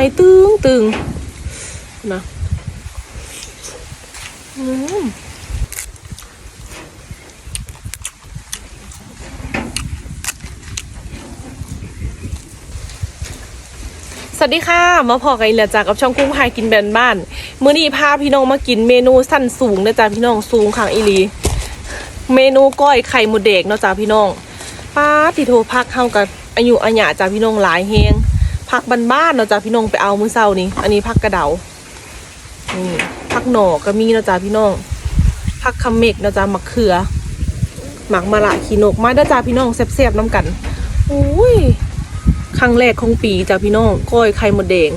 ข่ตึงตึงนะอืมสวัสดีค่ะ มาพอกันอีกแล้วจากกับช่องกุ้งพายกินแบนบ้าน มื้อนี้พาพี่น้องมากินเมนูสั้นสูงนะจ๊ะพี่น้องสูงขังอีลี เมนูก้อยไข่หมูเด็กเนาะจ้าพี่น้องป้าติโทพักเข้ากับอายุอาญาจ้าพี่น้องหลายเฮง พักบ้านๆเนาะจ้าพี่น้องไปเอามื้อเช้านี้ อันนี้พักกระเดานี่พักหน่อก็มีเนาะจ้าพี่น้องพักคำเมกเนาะจ้ามะเขือหมักมะละขีนกมาเด้อจ้าพี่น้องแซ่บๆน้ำกันอุ้ยครั้งแรกของปีจ้าพี่น้องก้อยไข่หมดแดง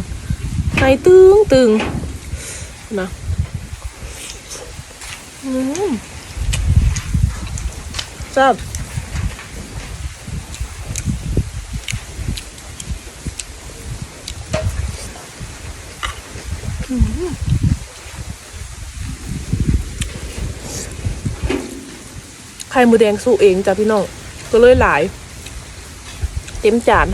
ไข่ตึงตึงนะอืมจับ ไข่หมูแดงสู้เองจ้ะพี่น้องก็เลยหลาย เต็มจาน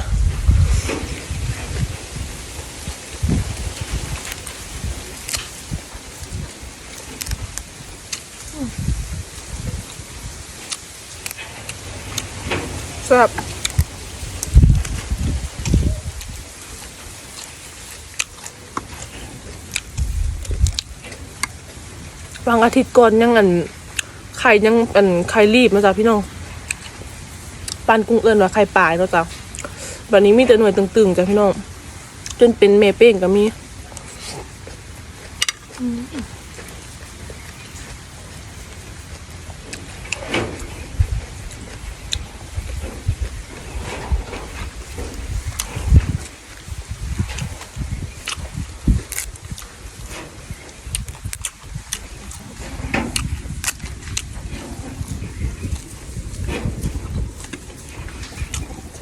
แซ่บ วันอาทิตย์ก่อนยังอันไข่ยังอันไข่รีบมาจ้ะพี่น้องปานกุ้งเอิญว่าไข่ปลายเนาะจ้ะวันนี้มีแต่หน่วยตึงๆจ้ะพี่น้องจนเป็นเมเป้งก็มี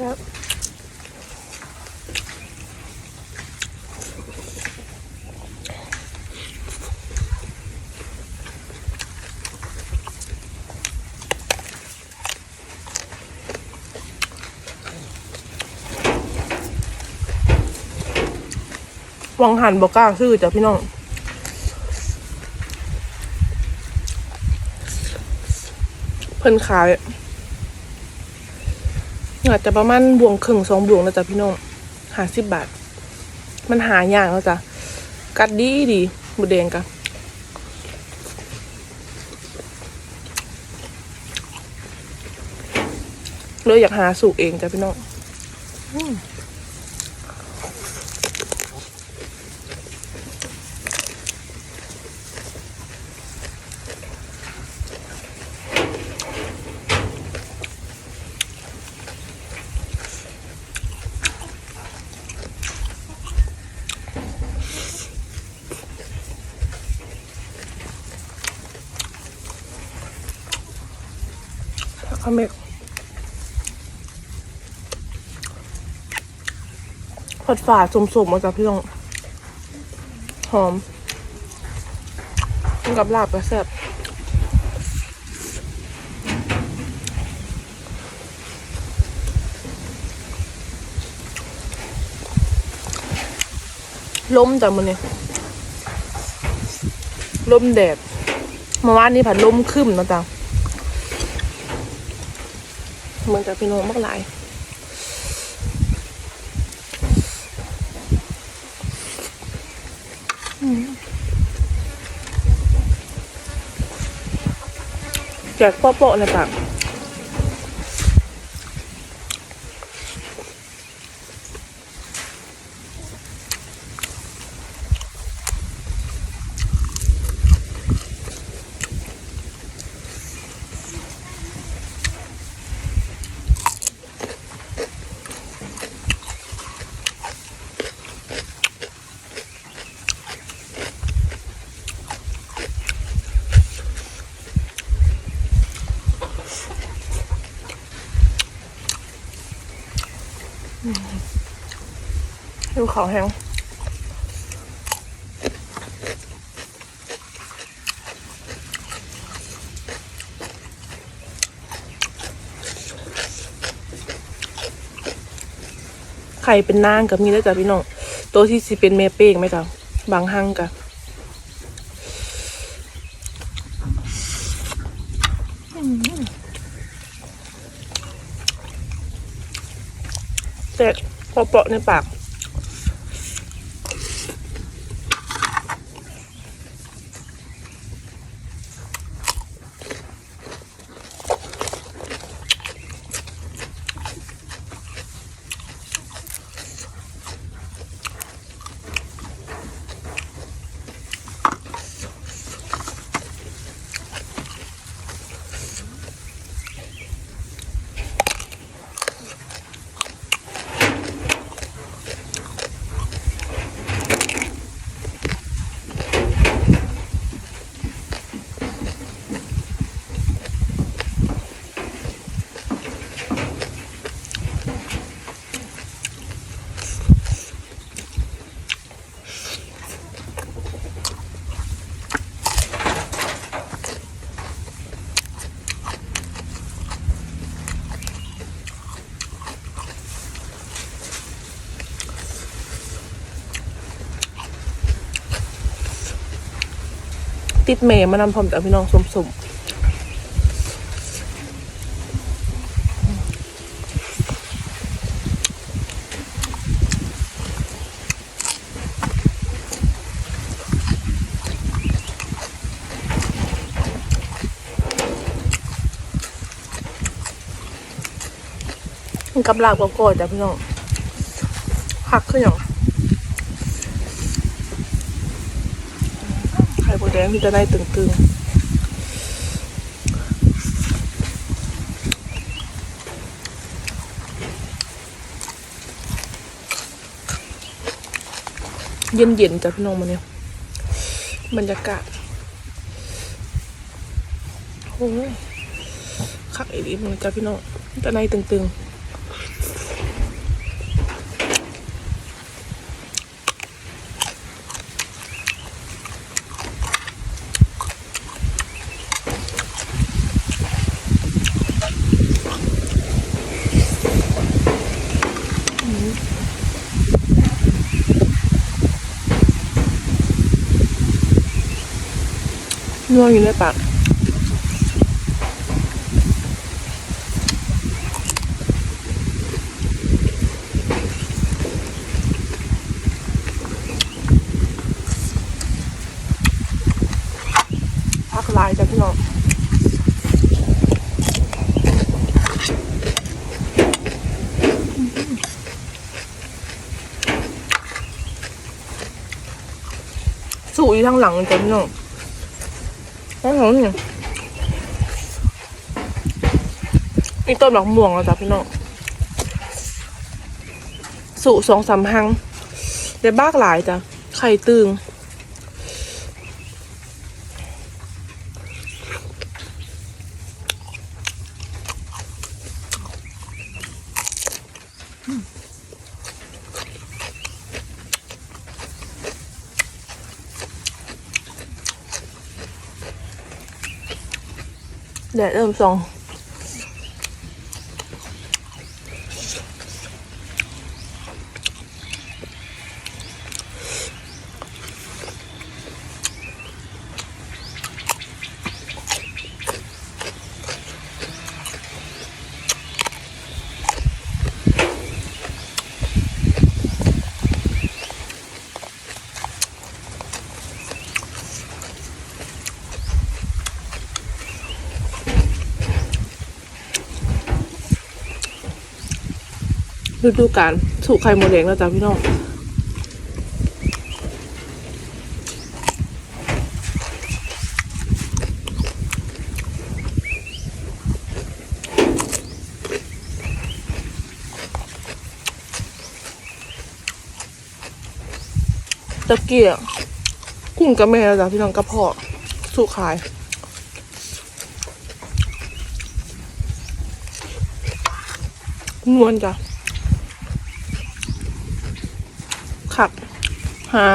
ครับวังหันบอกกล้าซื้อจ้ะพี่น้องเพิ่นขาย อาจจะประมาณบวงครึ่งสองบวงนะจ๊ะพี่น้องหาสิบบาท มันหายากแล้วจ้ะกัดดีดีหมูแดงกะเลยอยากหาสูตรเองจ้ะพี่น้อง ข้าวเมกผัดฝาดสมๆมาจากพี่น้อง หอมกับลาบก็แซบล้มจากมันเนี่ยล้มแดดเมื่อวานนี้ผัดล้มขึ้นนะจ๊ะ เหมือนกับพี่น้องมากหลายอืมแจกโป๊ะๆเลยปะ ดูเขาแห้งไข่เป็นนางกับมีแล้วจ้ะพี่น้องตัวที่สิเป็นเมเป้งไหมจ๊ะบางห้างกะ แต่พอเปาะในปาก ติดเมย์มานำพร้อมจากพี่น้องสมๆกับลาบกับกอดจ้ะพี่น้องหักขึ้นอย่าง ไข่มดแดงที่จะได้ตึงๆ เย็นๆจ้ะพี่น้องมาเนี่ยบรรยากาศโอ้ยคักอีดีมันจ้ะพี่น้องจะในตึงๆ นัวงอยู่ในปากพักลายจ้ะพี่น้องสูอยู่ทางหลังจ้ะพี่น้อง โอ้โหเนี่ยอีต้นดอกม่วงแล้วจ้ะพี่น้องสู่สองสามหังแต่บ้ากหลายจ้ะไข่ตึง แดดเริ่มส่อง ฤดูกาลสู่ไข่หมดแดงแล้วจ้ะพี่น้องตะเกียบกุ้งกับแม่แล้วจ้ะพี่น้องกระเพาะสู่ขายนวลจ้ะ ขับ หา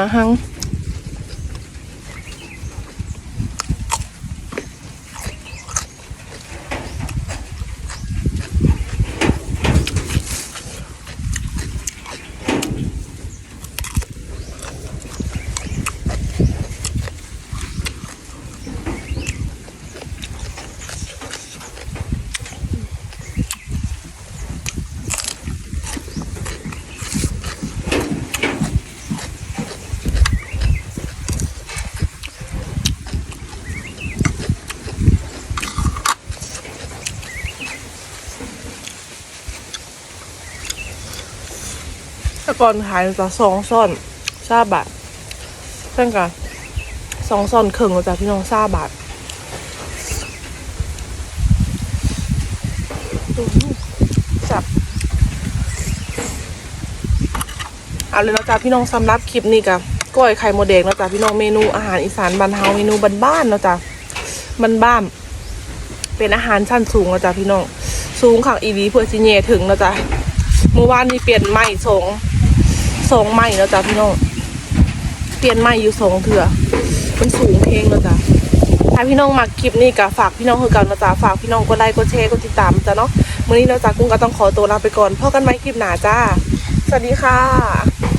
แต่ก่อนขายจะสองซ่อนซาบาทเช่นกันสองซ่อนครึ่งเราจะพี่น้องซาบาทจับเอาเลยนะจ๊ะพี่น้องสำหรับคลิปนี้กับก้อยไข่โมดแดงนะจ๊ะพี่น้องเมนูอาหารอีสานบ้านเฮาเมนูบ้านๆนะจ๊ะบ้านๆเป็นอาหารชั้นสูงนะจ๊ะพี่น้องสูงขังอีดีเพื่อสิเย่ถึงนะจ๊ะเมื่อวานนี้เปลี่ยนใหม่สง สองใหม่นะจ๊ะพี่น้องเปลี่ยนใหม่อยู่สองเถื่อมันสูงเพลงแล้วจ้ะถ้าพี่น้องมาคลิปนี้ก็ฝากพี่น้องคือกันนะจ๊ะฝากพี่น้องกดไลค์กดแชร์กดติดตามจ้ะเนาะมื้อนี้นะจ๊ะกุ้งก็ต้องขอตัวลาไปก่อนพบกันใหม่คลิปหน้าจ้า สวัสดีค่ะ